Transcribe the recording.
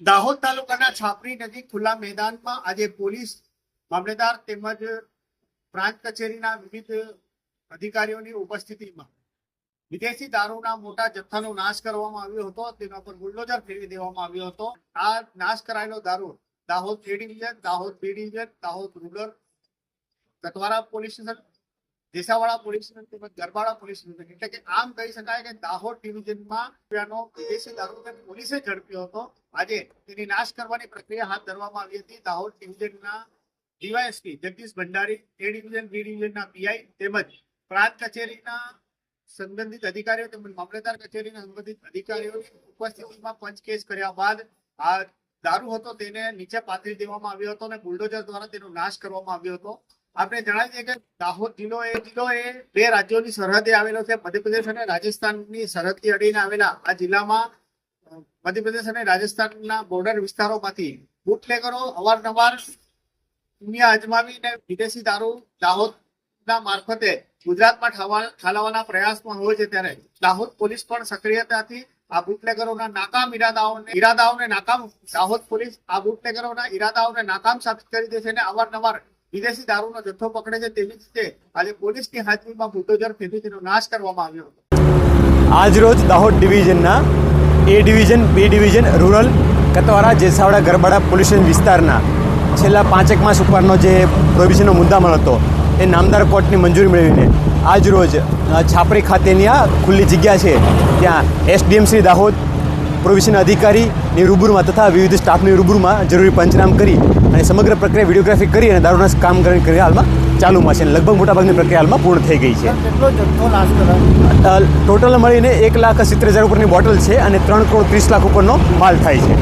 દાહોદ તાલુકાના છાપરી નજીક ખુલ્લા મેદાનમાં આજે પોલીસ, મામલેદાર તેમજ પ્રાંત કચેરીના વિવિધ અધિકારીઓની ઉપસ્થિતિમાં વિદેશી દારૂના મોટા જથ્થાનો નાશ કરવામાં આવ્યો હતો. તેના પર બુલડોઝર ફેરવી દેવામાં આવ્યો હતો. આ નાશ કરાયેલો દારૂ Dahod A division Dahod B division Dahod rural Katwara police station Desavada police station તેમજ ગરબાડા પોલીસ એટલે કે આમ કહી શકાય કે દાહોદ ડિવિઝનમાં વિદેશી દારૂને પોલીસે ઝડપ્યો હતો. આજે તેની નાશ કરવાની પ્રક્રિયા હાથ ધરવામાં આવી હતી. Dahod ડિવિઝનના DYSP Jagdish Bhandari, A division, B ડિવિઝનના PI તેમજ પ્રાંત કચેરીના સંબંધિત અધિકારીઓ તેમજ મામલતદાર કચેરીના સંબંધિત અધિકારીઓની ઉપસ્થિતિમાં પંચ કેસ કર્યા બાદ આ દારૂ હતો તેને નીચે પાથરી દેવામાં આવ્યો હતો અને બુલડોઝર દ્વારા તેનો નાશ કરવામાં આવ્યો હતો. આપણે જણાવી દઈએ કે દાહોદ જિલ્લો એ જિલ્લો એ બે રાજ્યોની સરહદે આવેલો છે, મધ્યપ્રદેશ અને રાજસ્થાનની સરહદથી અડીને આવેલા આ જિલ્લામાં મધ્યપ્રદેશ અને રાજસ્થાનના બોર્ડર વિસ્તારોમાંથી બુટલેગરો અવારનવાર દુનિયા અજમાવીને વિદેશી દારૂ દાહોદના મારફતે ગુજરાતમાં ઠાલવવાના પ્રયાસમાં હોય છે ત્યારે દાહોદ પોલીસ પણ સક્રિયતાથી આ બુટલેગરોના નાકામ ઈરાદાઓને ઈરાદાઓને નાકામ, દાહોદ પોલીસ આ બુટલેગરોના ઈરાદાઓને નાકામ સાબિત કરી દે છે અને અવારનવાર વિદેશી દારૂનો જથ્થો પકડે છે તેવી જ રીતે આજે પોલીસની હાજરીમાં બુલડોઝર ફેરવી તેનો નાશ કરવામાં આવ્યો હતો. આજરોજ Dahod ડિવિઝનના A division, B division, rural, Katwara, Jesavada, Garbada police વિસ્તારના છેલ્લા પાંચેક માસ ઉપરનો જે પ્રોહિબિશનનો મુદ્દામાલ હતો, એ નામદાર કોર્ટની મંજૂરી મેળવીને આજરોજ છાપરી ખાતેની આ ખુલ્લી જગ્યા છે, ત્યાં એસડીએમસી દાહોદ પ્રોવિશન અધિકારીની રૂબરૂમાં તથા વિવિધ સ્ટાફની રૂબરૂમાં જરૂરી પંચનામ કરી અને સમગ્ર પ્રક્રિયા વિડીયોગ્રાફી કરી અને દારૂના કામ કરી હાલમાં ચાલુમાં છે અને લગભગ મોટાભાગની પ્રક્રિયા હાલમાં પૂર્ણ થઈ ગઈ છે. ટોટલ મળીને એક લાખ સિત્તેર હજાર ઉપરની બોટલ છે અને ત્રણ કરોડ ત્રીસ લાખ ઉપરનો માલ થાય છે.